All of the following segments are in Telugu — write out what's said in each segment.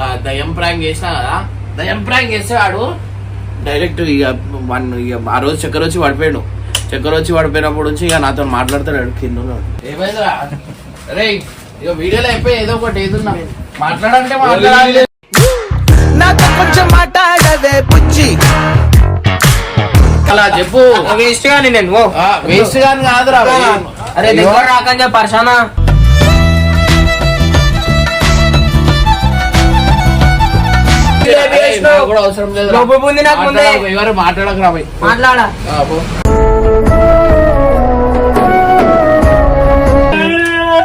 ఆ, దయ్యం ప్రాంక్ చేసినా కదా? దయ్యం ప్రాంక్ చేస్తే వాడు డైరెక్ట్ ఇక వన్ ఇక ఆ రోజు చక్కెర వచ్చి పడిపోయాడు. చక్కెర వచ్చి పడిపోయినప్పుడు నుంచి ఇక నాతో మాట్లాడతాడు కింద రే ఇక వీడియోలో అయిపోయి ఏదో ఒకటి మాట్లాడంటే మాట్లాడాలి. నాతో కొంచెం మాట్లాడవే బుజ్జి. అలా చెప్పు. వేస్ట్ గాని నేను. వేస్ట్ గాని కాదురా. అరే చెప్పి పర్షానా కూడా అవసరం లేదు. ఎవరు. మాట్లాడా.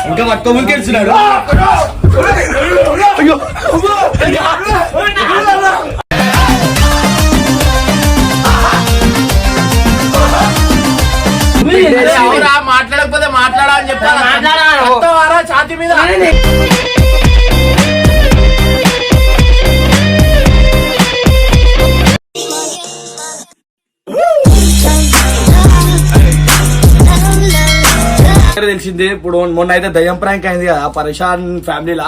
ఇంకా అవురా, మాట్లాడకపోతే మాట్లాడా అని చెప్తాను ఛాతీ మీద. వచ్చింది ఇప్పుడు మొన్న అయితే దయ్యం ప్రాంక్ అయింది కదా పరేషాన్ ఫ్యామిలీలా.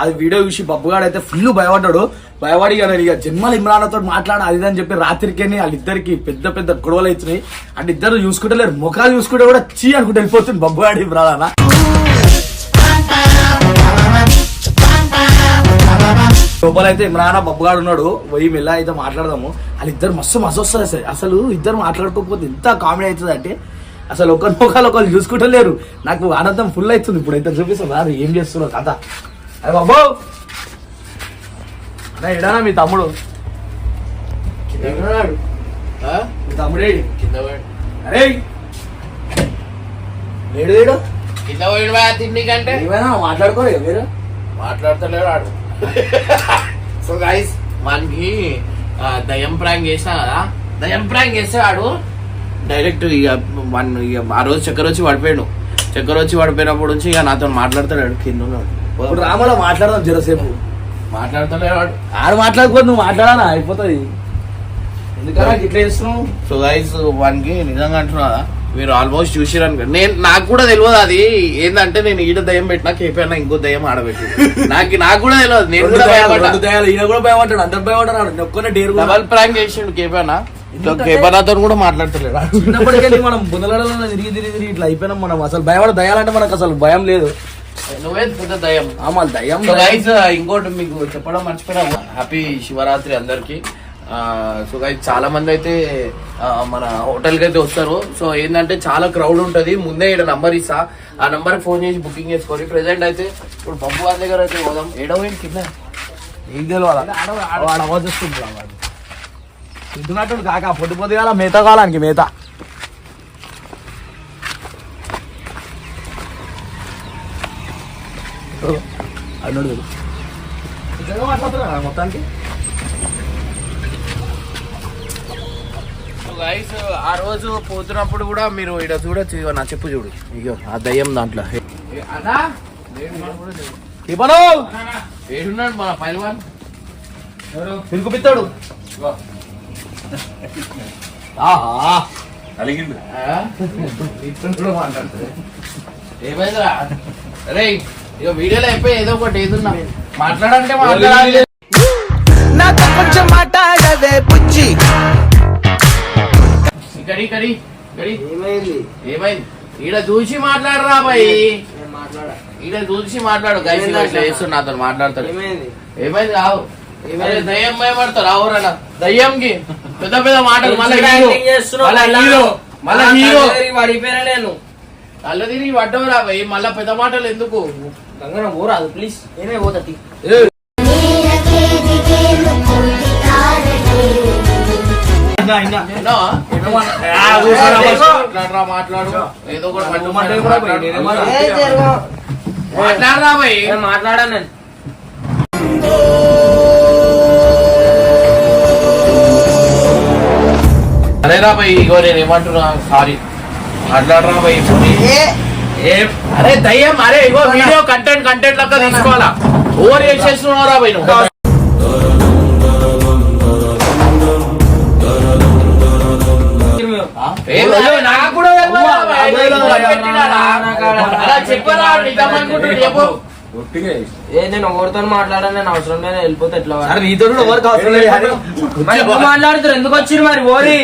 అది వీడియో చూసి బబ్బుగాడు అయితే ఫుల్ భయపడ్డాడు. భయపడి ఇక నేను ఇక జన్మలు ఇమ్రాన్తో మాట్లాడ అది అని చెప్పి రాత్రికేని వాళ్ళిద్దరికి పెద్ద పెద్ద గొడవలు అవుతున్నాయి అంటే ఇద్దరు చూసుకుంటలేరు ముఖాలు చూసుకుంటే కూడా చీ అనుకుంటే వెళ్ళిపోతుంది బబ్బుగాడి ఇమ్రాన్ అన్న. లోపలైతే ఇమ్రానా బబ్బుగాడు ఉన్నాడు. పోయి మెల్ల అయితే మాట్లాడదాము. వాళ్ళిద్దరు మస్తు మస్తు వస్తారు అసలు ఇద్దరు మాట్లాడుకోకపోతే ఎంత కామెడీ అవుతుంది అంటే అసలు ఒకరి ముఖాలు ఒకరు చూసుకుంటలేరు. నాకు ఆనందం ఫుల్ అవుతుంది ఇప్పుడు. అయితే చూపిస్తాను రాదు ఏం చేస్తున్నావు కథ అరే బాబు! అరే ఎడానా మీ తమ్ముడు? మీ తమ్ముడే కింద పోయి అరే! లేడు లేడు కింద పోయి బా తిండి కంటే. ఏమైనా మాట్లాడుకోరు మీరు. మాట్లాడతలేడు ఆడు. సో గైస్ వానికి ఆ, దయ్యం ప్రాంక్ చేసినా కదా? దయ్యం ప్రాంక్ చేస్తే వాడు డైరెక్ట్ ఇక వన్ ఇక ఆ రోజు చక్కెర వచ్చి పడిపోయాడు. చక్కెర వచ్చి పడిపోయినప్పుడు నుంచి ఇక నాతో మాట్లాడతాడు కింద ఇప్పుడు రామలో మాట్లాడదాం జరసేపు. మాట్లాడతలేడు వాడు. ఆడు మాట్లాడుకో నువ్వు మాట్లాడానా అయిపోతుంది. ఎందుకన్నా ఇట్లా చేస్తున్నావు? సో గైస్ వానికి నిజంగా అంటున్నా మీరు ఆల్మోస్ట్ చూసిరను నేను నాకు కూడా తెలియదు అది. ఏంటంటే నేను ఈడ దయ్యం పెట్టినా కేపీ ఇంకో దయ్యం ఆడబెట్టి నాకు నాకు కూడా తెలియదు. నేను కూడా భయపడ్డా. దయాలు ఈయన కూడా భయపడ్డాడు అందరు భయపడ్డాడు ఒక్కనే డేరు. డబల్ ప్రాంక్ చేసిండు కేపీనా ఇట్లా కేపీనాతో కూడా మాట్లాడతలేడు? చిన్నప్పటికెళ్ళి మనం బుందలలో తిరిగి తిరిగి తిరిగి ఇట్లా అయిపోయినాం మనం. అసలు భయపడ దయాలంటే మనకు అసలు భయం లేదు. నువ్వే పెద్ద దయ్యం. ఆ, మన దయ్యం సో గైస్ ఇంకోటి మీకు చెప్పడం మర్చిపోయినా హ్యాపీ శివరాత్రి అందరికి. సో గైస్ చాలా మంది అయితే మన హోటల్కి అయితే వస్తారు. సో ఏంటంటే చాలా క్రౌడ్ ఉంటది. ముందే ఇక్కడ నంబర్ ఇస్తా. ఆ నంబర్ ఫోన్ చేసి బుకింగ్ చేసుకోండి. ప్రెసెంట్ అయితే ఇప్పుడు బొబ్బు గారి దగ్గర అయితే పోదాం. ఏడవ ఏంటి కింద? ఏం తెలియాలి తింటున్నట్టు కాక పొద్దు పొద్దుగాల మేత కాలానికి మేత. అన్నాడు మొత్తానికి. గైస్ ఆ రోజు పోతున్నప్పుడు కూడా మీరు ఇక్కడ చూడొచ్చు ఇగో నా చెప్పు చూడు. ఇగో ఆ దయ్యం దాంట్లో. ఏడున్నాడు మన పిలుకుపిస్తాడు ఆహా. ఇట్లా మాట్లాడుతుంది. ఏమైందిరా? రే ఇక వీడియోలో అయిపోయి ఏదో ఒకటి ఏదున్నా. మాట్లాడంటే మాట్లాడాలి. నాతో కొంచెం మాట్లాడవే ఏమైంది? ఏమైంది? ఈడ చూసి మాట్లాడరా బాయ్. నేను మాట్లాడా? ఈడ చూసి మాట్లాడు. గైస్ ఇట్లా? చేస్తున్నా నాతో మాట్లాడతాడు. ఏమైంది? ఏమైంది? రావు. ఏమైంది? అరే దయ్యం భయపడతారు రావురన్నా దయ్యంకి. పెద్ద పెద్ద మాటలు. మళ్ళీ హీరో. పడిపోయినా నేను. కళ్ళ తిరిగి పడ్డవురా భయ్ మళ్ళా పెద్ద మాటలు ఎందుకు? గంగన పోరాదు ప్లీజ్ ఏమే చూసారా? మాట్లాడరా మాట్లాడు. ఏదో? మాట్లాడరా మాట్లాడాను నేను. అరేరా భయ్ ఇగో నేను ఏమంటున్నా సారీ. మాట్లాడరా భయ్ ఇప్పుడు ఏం? అరే దయ్యం అరే ఇగో వీడియో కంటెంట్ కంటెంట్ లెక్క తీసుకోవాలా? ఓవర్ చేసేస్తున్నావురా భయ్ నువ్వు? నాకు కూడా చెప్పరా ఏ నేను ఎవరితో మాట్లాడాను నేను అవసరం లేదు వెళ్ళిపోతే ఎట్లా నీతో మాట్లాడుతారు ఎందుకు వచ్చిర్రు మరి? ఓరి?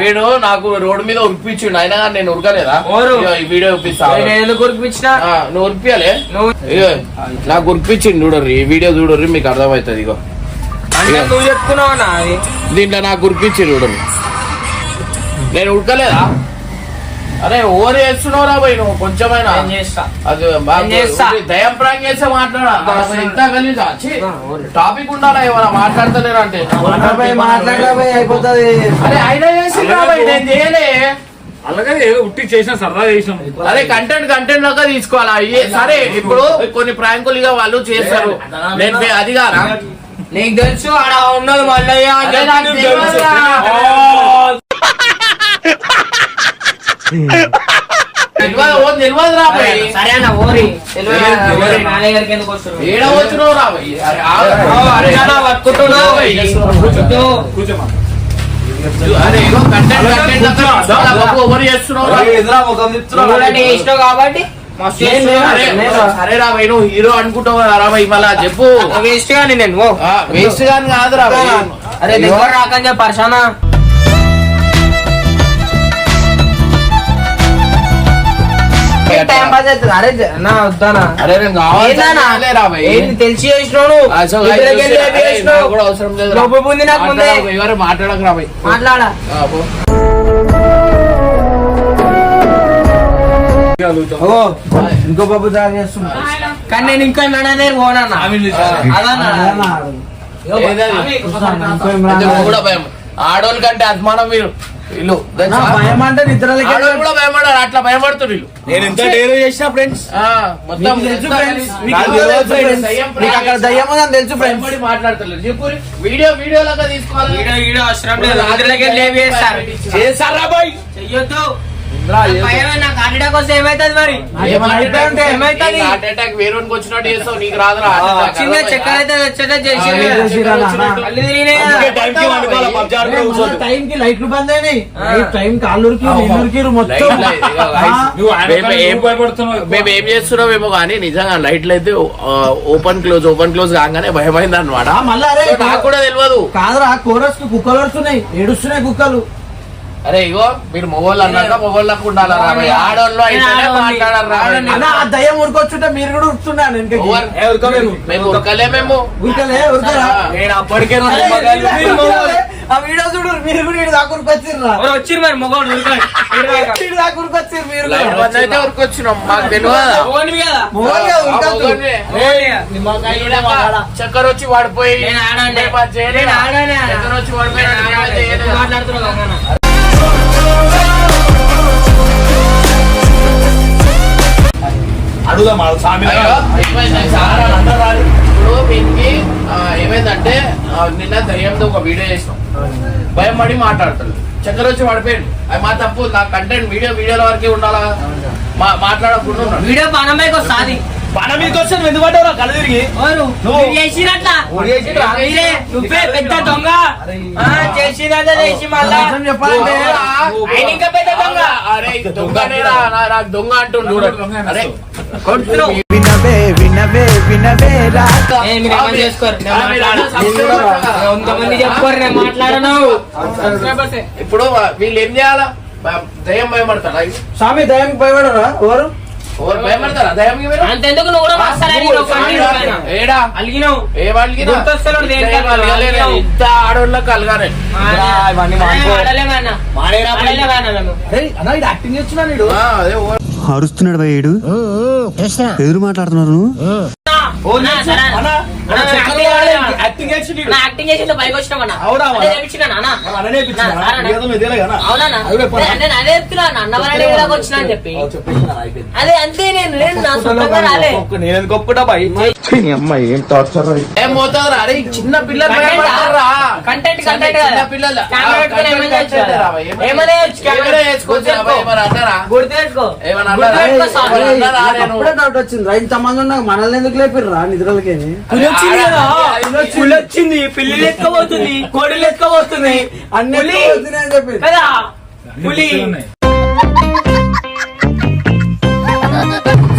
వీడు నాకు రోడ్డు మీద ఉరిపించిండు అయినా నేను ఉరకలేదా? ఈ వీడియో ఉరిపిస్తా నేను ఎందుకు ఉరికిపించినా ఆ, నువ్వు ఉరిపియాలే నువ్వు నాకు ఉరిపించిండు చూడర్రి. ఈ వీడియో చూడర్రి మీకు అర్థమవుతుంది ఇగో. నువ్వు అది. దీంట్లో నాకు ఉరిపించిండు చూడర్రి. నేను ఉరకలేదా? అరే ఓవర్ చేస్తున్నావు రా పోయి నువ్వు కొంచెమైనా. అది. దయం ప్రాంగ్ చేస్తే? మాట్లాడా? ఇంత ఓరే. టాపిక్ ఉండాలా ఏమైనా మాట్లాడతలేరు అంటే అరే ఆయన నేను చేయలే. అలాగే ఏదో ఉట్టి చేసిన సరదా చేసినాం. అరే కంటెంట్ కంటెంట్ లాగా తీసుకోవాలా? అయ్యే సరే ఇప్పుడు కొన్ని ప్రాంకులుగా వాళ్ళు చేస్తారు. నేను అది కాదా. నీకు తెలుసు ఆడ ఉన్నది మల్లయ్య సరే అన్న ఓరి. ఎందుకు నువ్వు కాబట్టి సరే హీరో అనుకుంటావు కదా మళ్ళా చెప్పు. వేస్ట్ గాని నేను. వేస్ట్ గాని కాదురా భయ్. అరే రాకని చెప్పి మాట్లాడక మాట్లాడా. ఇంకో బాబు దారి చేస్తున్నా. కానీ నేను ఇంకా మేడనే పోనన్నా అదన్నా? ఏదది? ఇది కూడా భయం. ఆడోళ్ళ కంటే అభిమానం మీరు వీళ్ళు? భయం అంటే నిద్రలకి కూడా భయపడారు అట్లా భయపడుతున్నారు వీళ్ళు. నేను ఎంత డేరో చేసిన ఫ్రెండ్స్ ఆ, మొత్తం తెలుసు నాకు తెలియదు తెలుసు friends. దయ్యం మీకు అక్కడ ప్రాంక్ దయ్యం ఉందని తెలుసు ఫ్రెండ్స్ భయపడి చెప్పు వీడియో వీడియో లాగా తీసుకోవాలి? వీడియో వీడియో అవసరం లేదు. ఇద్దరికి లేవి చేస్తారు చేస్తారా బాయ్? చెయ్యొద్దు. చిన్న చక్కెర అయితే వచ్చేట చేసి. టైం కి లైట్లు బంద్ అయినాయి. టైం కాళ్ళురికి మొత్తం. మేము ఏం- చేస్తున్నామేమో కానీ నిజంగా లైట్లు అయితే ఓపెన్ క్లోజ్ ఓపెన్ క్లోజ్ కాగానే భయమైంది అనమాట ఆ, మళ్ళా అరే నాకు కూడా తెలియదు. కాదురా కోరస్కి కుక్కలు వస్తున్నాయి ఏడుస్తున్నాయి కుక్కలు. అరే ఇగో మీరు మొగోళ్ళు అన్నాక మొగోళ్ళకు ఉండాలి ఆడోళ్ళు అయితేనే. మాట్లాడారా దయ్యం ఉరికొచ్చుంటే మీరు కూడా వెనకకి. మేము ఉరకలే మేము. ఉరకలే ఉరకరా? నేను అప్పటికే. ఆ వీడియో చూడు మీరు కూడా ఈడు దాకా ఉరికొచ్చిర్రా? ఎవరు వచ్చిర్రు మరి మొగోడు. ఈడు దాకా ఉరికొచ్చిర్రు మీరు అయితే ఉరకొచ్చినాం మాకు తెలియదు. చక్కెర వచ్చి వాడిపోయి నేను ఆడాను. మేము అది చేయలేదు. నేను ఆడాను. చక్కెర వచ్చి వాడిపోయి మేమైతే అడుగుదాం స్వామి. ఇప్పుడు వీనికి ఏమైందంటే నిన్న దయ్యంతో ఒక వీడియో చేసినాం. భయం పడి మాట్లాడతాడు చక్కెర వచ్చి పడిపోయాడు. అది మా తప్పు నా కంటెంట్ వీడియో వీడియోల వరకే ఉండాలా? మా- మాట్లాడకుండా ఉన్నాడు. వీడియో పనమైకి వస్తాది. పన మీకు వస్తే నువ్వు ఎందుకు పడ్డావురా కళ్ళు తిరిగి? నువ్వు. పెద్ద దొంగ. చేసి మళ్ళా. ఇంకా పెద్ద దొంగ. అరే దొంగనేరా నా- నాకు దొంగ అంటుండు అరే కొడుతున్నావు. వినవే వినవే చేసుకోరు? నేను మాట్లాడను. అందరూ subscribe కొంతమంది చెప్పుకోరు నేను మాట్లాడను. ఇప్పుడు వీళ్ళు ఏం చేయాలా? దయ్యం భయపడతారా? స్వామి దయ్యం భయపడరా? ఎవరు? అంతెందుకు నువ్వు కూడా అలిగినావు? ఇంత ఆడోళ్ళకి కలగానే ఇవన్నీ మానేరా యాక్టింగ్ చేస్తున్నాడు అరుస్తున్నాడు భయ్యుడు ఎదురు మాట్లాడుతున్నారు నువ్వు? అదే అంతే నేను నేను నా సొంతంగా రాలే. ఒక్క- నేను ఎందుకు ఒప్పుకుంటా బాయ్ ఏం పోతుందిరా అరే చిన్న పిల్లలు కంటెంట్ కంటెంట్ చిన్న పిల్లలు. ఏమైనా గుర్తు అప్పుడే డౌట్ వచ్చింది. రా ఇంతమంది ఉన్నాక మనల్ని ఎందుకు లేపిర్రా నిద్రలకి పులొచ్చింది కదా? పులొచ్చింది పిల్లి ఎత్తుకోబోతుంది కోడి ఎత్తుకోబోతుంది అన్ని పులి. వద్దునే అని చెప్పి. కదా? పులి.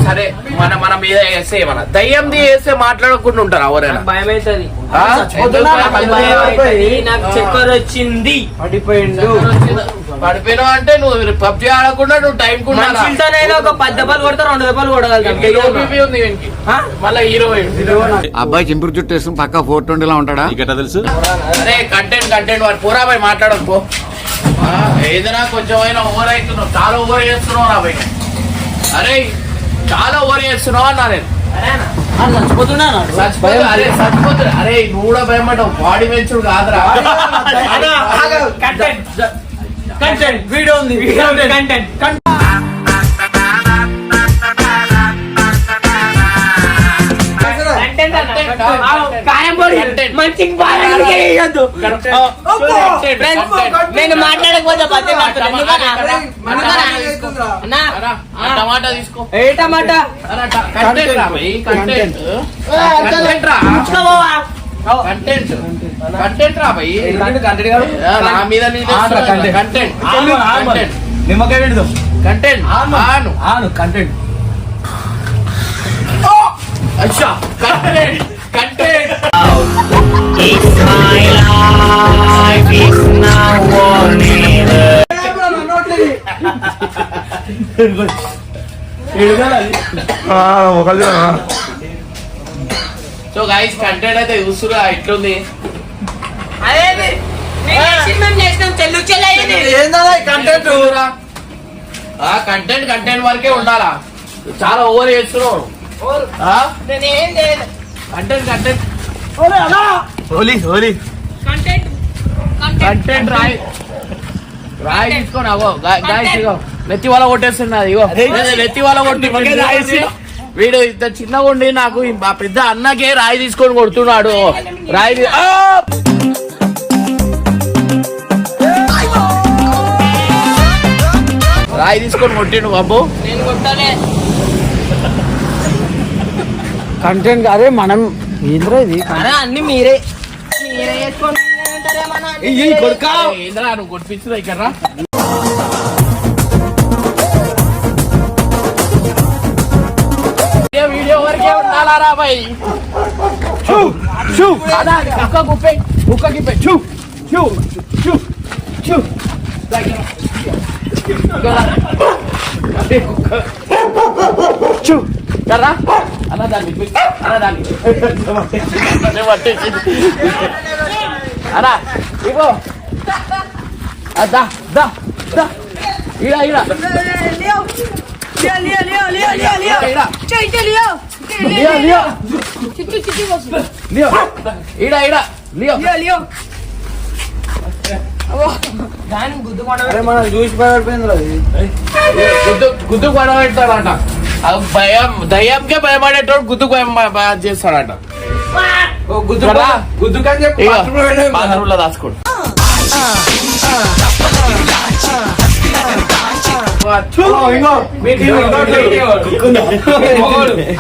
సరే మన మన మీద వేస్తే ఏమన్నా దయ్యంది వేస్తే మాట్లాడకుండా ఉంటారు ఎవరైనా? భయం అవుతుంది ఆ? ఎందుకు నాకు భయం భయం అవుతుంది? అవుతుంది నాకు చక్కెర వచ్చింది. పడిపోయిండు. పడిపోయినావు అంటే నువ్వు పబ్జి ఆడకుండా నువ్వు టైం ఒక పది దెబ్బలు కొడతా రెండు దెబ్బలు కొడగలుగుతాం. ఉంది వీనికి. మళ్ళీ హీరో అబ్బాయి చింపురు చుట్టూ వేసుకుని పక్క ఫోర్ ట్వంటీలో ఉంటాడా? తెలుసు? అరే కంటెంట్ కంటెంట్ వాడు. పోరా పోయి మాట్లాడకు ఏదైనా కొంచెం అయినా ఓవర్ అవుతున్నావు. చాలా ఓవర్ చేస్తున్నావు రా పోయి. అరే చాలా ఓవర్ చేస్తున్నావు అన్నా నేను. అరే చచ్చిపోతు అరే నువ్వు కూడా బాడీ పెంచుడు కాదురా. కంటెంట్ వీడియో ఉంది. కంటెంట్ నేను మాట్లాడకపోతే టమాటా తీసుకో. ఏ టమాటా? కంటెంట్ కంటెంట్ కంటెంట్ రా? కంటెంట్ కంటెంట్ భయ్. కంటెంట్ నా మీద నీ ఆన్రా, content. కంటెంట్ ఆను, ఆను. కంటెంట్ నిమ్మకాయ పిండుదాం కంటెంట్ ఆను ఆను కంటెంట్ అచ్చా content content so guys content అయితే చూస్తురా ఎట్లుంది. ఏందన్నా కంటెంట్ కంటెంట్ కంటెంట్ వరకే ఉండాలా? చాలా ఓవర్ చేస్తున్నావు. కంటెంట్ కంటెంట్ హోలీ హోలీ. కంటెంట్ కంటెంట్ కంటెంట్ రాయి. రాయి తీసుకొని అవో గాయస్ ఇగో నెత్తి వాళ్ళ కొట్టేస్తున్నది ఇగో నెత్తి వాళ్ళ కొట్టి వీడు ఇంత చిన్నగా ఉండి నాకు ఈ మా పెద్ద అన్నకే రాయి తీసుకొని కొడుతున్నాడు. రాయి! రాయి తీసుకొని కొట్టిండు బాబు. నేను కొట్టాలే. కంటెంట్ అదే మనం ఏంద్రా ఇది? అరే అన్ని మీరే. మీరే చేసుకోండి అంటారేమన్నా అన్ని ఈ మీరే. కొడుకా. ఏంద్రా నువ్వు కొట్టించుదా ఇక్కడ రా. వీడియో- వీడియో వరకే ఉండాలా రా బాయ్? అదా, కుక్క కుప్పే కుక్క గిప్పే. చూ చూ చూ చూ చూ కర్రా అన్న దాన్ని పిక్. అన్న ఇగో అదా దా దా ఇడ ఇడ ఇడ లియో లియో లియో మనం చూసి భయపడిపోయిందిరా ఇది గుద్దు గుద్దు పడబెడతాడట అది భయం దయ్యంకే భయపడేటోడు గుద్దు భయం చేస్తాడట? గుద్దుకని చెప్పి ఇగో bathroom లో వెళ్ళాం. bathroom లో దాచుకోండి.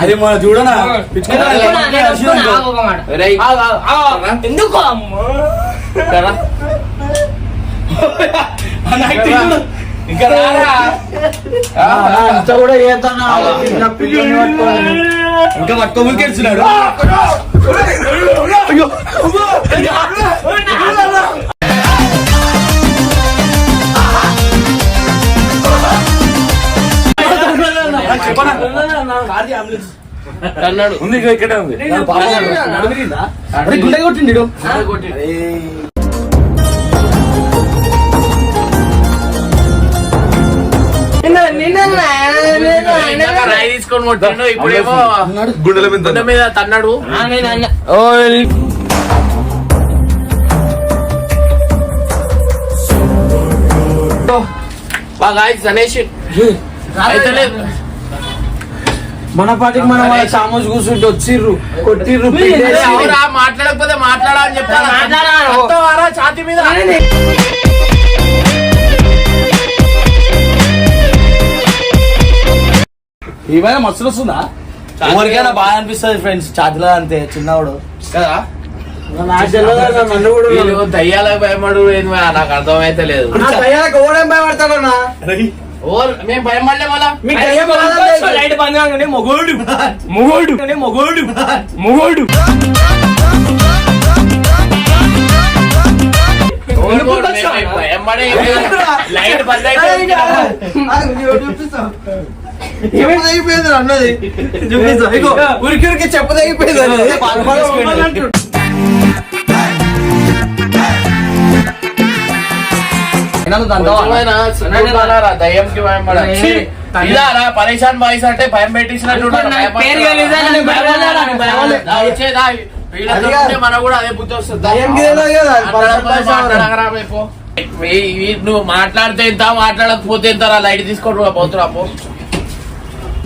అది మన చూడనా. ఎందుకు? ఇంకా రారా. ఇంత కూడా పట్టుకొని ఇంకా పట్టుకోములకి వెళ్తున్నాడు అన్నాడు. ఉంది ఇక ఇక్కడే ఉంది. గుండె కొట్టిండు రాయి తీసుకొని కొట్టిండు ఇప్పుడేమో గుండెల మీద గుడ్డ మీద తన్నాడు. ఆ, నేను అన్న. బాగా అనేసి అయితే లేదు. మన పాటికి మనం వాళ్ళ సామోజ్ కూర్చుంటే వచ్చిర్రు కొట్టిర్రు మాట్లాడకపోతే మాట్లాడా అని చెప్తాను ఛాతీ మీద? ఏమైనా మస్తులు వస్తుందా ఎవరికైనా బాగా అనిపిస్తుంది ఫ్రెండ్స్ చాతిలో అంతే చిన్నవాడు. కదా? వీళ్ళు దయ్యాలకు భయపడు ఏంది నాకు అర్థమైతే లేదు. మేము భయం పడలే మళ్ళా లైట్ బంద్ కాగానే మొగోడు. మొగోడు. మొగోడు. మొగోడు. ఓర్ ఓర్ మేము భయం పడే లైట్ బంద్ అయిపోయింది అన్నది చూపిస్తా ఇగో ఉరికి ఉరికి చెప్పదగిపోయింది పరేషాన్ బాయ్స్ అంటే భయం పెట్టించినట్టు కూడా అదే బుద్ధి వస్తుంది నువ్వు మాట్లాడితే ఎంత మాట్లాడకపోతే ఎంత రా లైట్ తీసుకోడు పోతురా పో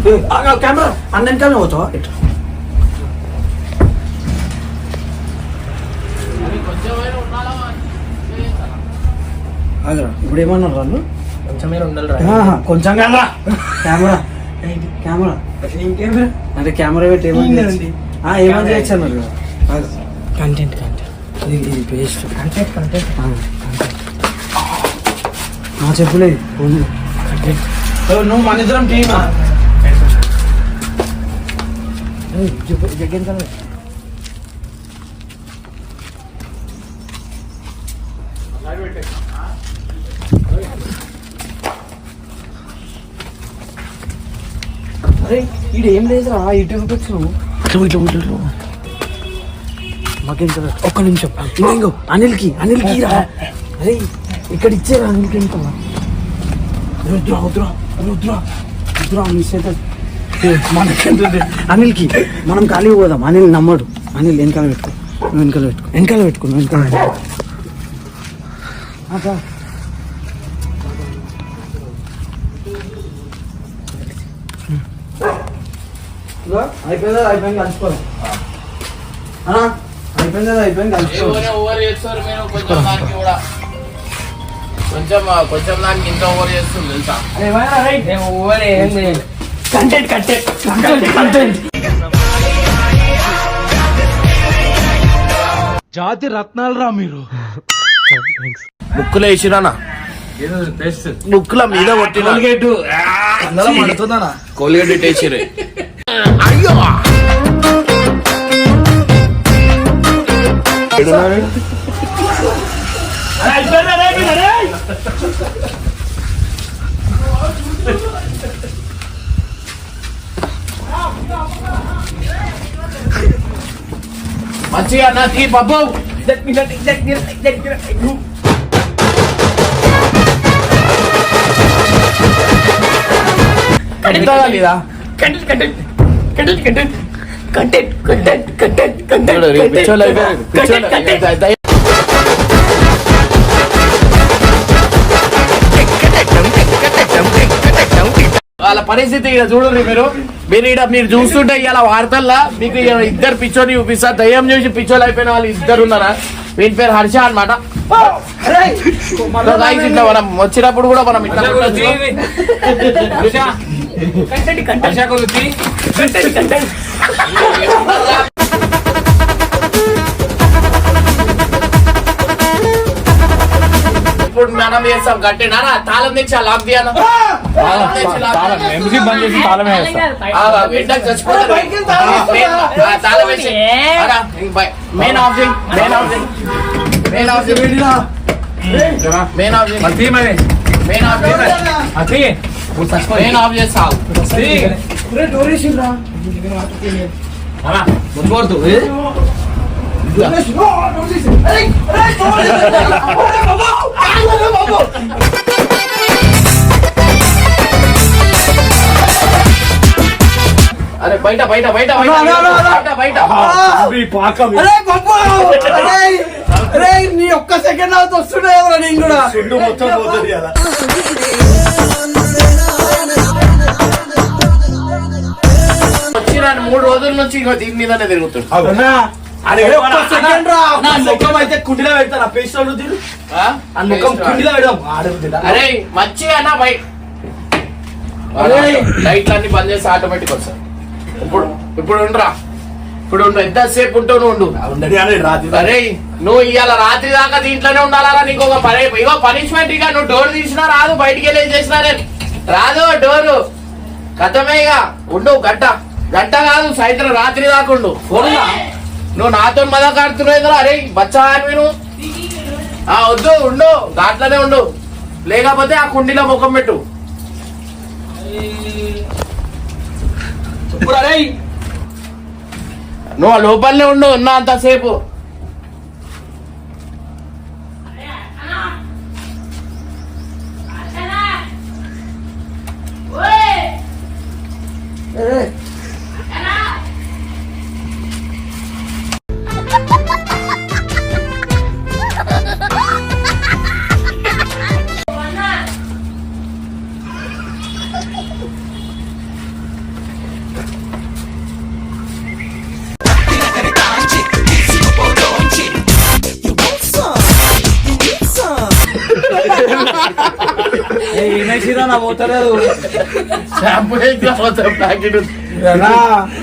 కెమెరా అన్న కన్నా పోతావా? ఇట్లా ఇప్పుడు ఏమన్నారు వాళ్ళు? కొంచెం కదా కెమెరా? కెమెరా అంటే కెమెరా పెట్టి ఏమని ఏమని చేయొచ్చు అన్నారు కంటెంట్ కంటెంట్ ఇది పేస్ట్ కంటెంట్ కంటెంట్ చెప్పులేదు నువ్వు మన ఇద్దరం టీమా చెప్పు జగ్గేం కదా అరే ఈడు ఏం లేదురా ఇటు చూపించు ఇట్లా ఇట్లా ఇట్లా మాకేం కదా ఒక్క నిమిషం ఇంకో అనిల్కి అనిల్కి రా అరే ఇక్కడ ఇచ్చేరా? అనిల్కి ఎంత? రుద్రా రుద్రా రుద్రా. రుద్రా మిస్ అవుతుంది మనకెంతుంది అనిల్కి మనం ఖాళీ పోదాం. అనిల్ నమ్మడు. అనిల్ వెనకాల పెట్టుకో. నువ్వు వెనకాల పెట్టుకో. వెనకాల పెట్టుకో నువ్వు వెనకాల పెట్టుకో. అయిపోయిందా? అయిపోయింది కలిసిపోదాం అయిపోయిందా? అయిపోయింది కలిసిపోదాం ఓవర్ కొంచెం కొంచెం దానికి ఇంత ఓవర్ చేస్తుంది తెలుసా? ఊరే ఏం. కంటెంట్ కంటెంట్ కంటెంట్ కంటెంట్ జాతి రత్నాలు రా మీరు. బుక్కులో వేసిరానా బుక్కుల మీద కొట్టిన. అందరూ పడుతుందనా కోల్గేట్ వేసిరే మంచిగా నా తీ పప్పు కడుగుతుందా లేదా చూడు, రేపు పిచ్చోళ్ళు అయిపోయారు. పిచ్చోళ్ళు- దయ- దయ- వాళ్ళ పరిస్థితి ఇక్కడ చూడండి మీరు. మీరు ఇక్కడ మీరు చూస్తుంటే ఇలా వార్తల్లో మీకు ఇద్దరు పిచ్చోని చూపిస్తా. దయ్యం చూసి పిచ్చోళ్ళు అయిపోయిన వాళ్ళు ఇద్దరు ఉన్నారా? వీని పేరు హర్ష అనమాట ఇట్లా మనం వచ్చినప్పుడు కూడా మనం ఇట్లా. ఇప్పుడు మనం చేస్తాం కట్టే నాన్న తాళం తెచ్చి లాక్ తీయాలా తాళం తెచ్చి లాక్ తాళం ఎంసీ బంద్ చేసి తాళం వేస్తా ఆ, బిడ్డకు చచ్చిపోతాడు. ఆ, తాళం వేసి అరా, ఇంక బయ- మెయిన్ ఆఫ్ చేయి మెయిన్ ఆఫ్ చేయి మెయిన్ ఆఫ్ చేయి మెయిన్ ఆఫ్ చేయి అది మరి మెయిన్ ఆఫ్ చేయి అది మెయిన్ ఆఫ్ చేస్తావు అరే బయట బయట బయట బయట బయట బయట. అరే పప్పు అరే అరే నీ ఒక్క సెకండ్ అవుతూ వస్తుండే నేను కూడా? వచ్చిన మూడు రోజుల నుంచి ఇంకో దీని మీదనే తిరుగుతాడు. కుండిలో పెడతా పేస్ట్ ముఖం కుండిలో పెడదాం అరే మంచిగా అన్న బయట లైట్లు అన్ని బంద్ చేసి ఆటోమేటిక్ వస్తాయి ఇప్పుడు ఇప్పుడు ఉండరా? ఇప్పుడు ఉండు ఎంతసేపు ఉంటావు నువ్వు ఉండు. అరే నువ్వు ఇవాళ రాత్రి దాకా దీంట్లోనే ఉండాలా నీకు ఒక పని? ఇగో పనిష్మెంట్ ఇక నువ్వు డోర్ తీసినా రాదు బయటికి వెళ్ళి ఏం చేసినా నేను రాదు డోరు కథమేగా ఉండు గంట. గంట కాదు సాయంత్రం రాత్రి దాకుండు ఫోన్లా? నువ్వు నాతో మదా కాడుతున్నావు అరే బచ్చా నువ్వు? ఆ వద్దు ఉండు. దాంట్లోనే ఉండు. లేకపోతే ఆ కుండీలో ముఖం పెట్టు. ఇప్పుడు అరే నువ్వు ఆ లోపలనే ఉండు ఉన్నా అంతసేపు. ఏమైనా పోతలేదు షాంపూ మొత్తం ప్యాకెట్.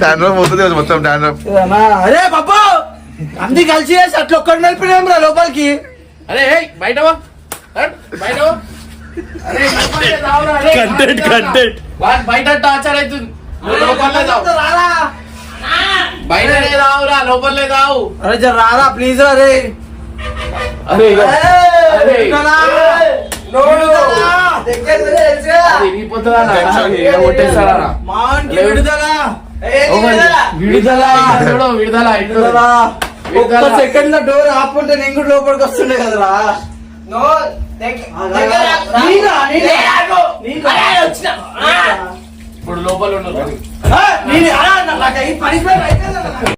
డాండ్రఫ్ పోతుంది మొత్తం డాండ్రఫ్ అరే బాబు! అంది కలిసి చేసి అట్లా ఒక్కడు నడిపినాం రా లోపలికి. అరే ఏయ్, బయట బయట. Content, content. బయట టార్చర్ అవుతుంది. రారా? బయటనే రావురా లోపలే రావు అరే జర రారా ప్లీజ్ అరే అరే. అరే. విడుదల. విడుదల. విడుదల. సెకండ్లో డోర్ ఆపుకుంటే నేను కూడా లోపలికి వస్తుండే కదరా. ఇప్పుడు లోపల ఉన్నది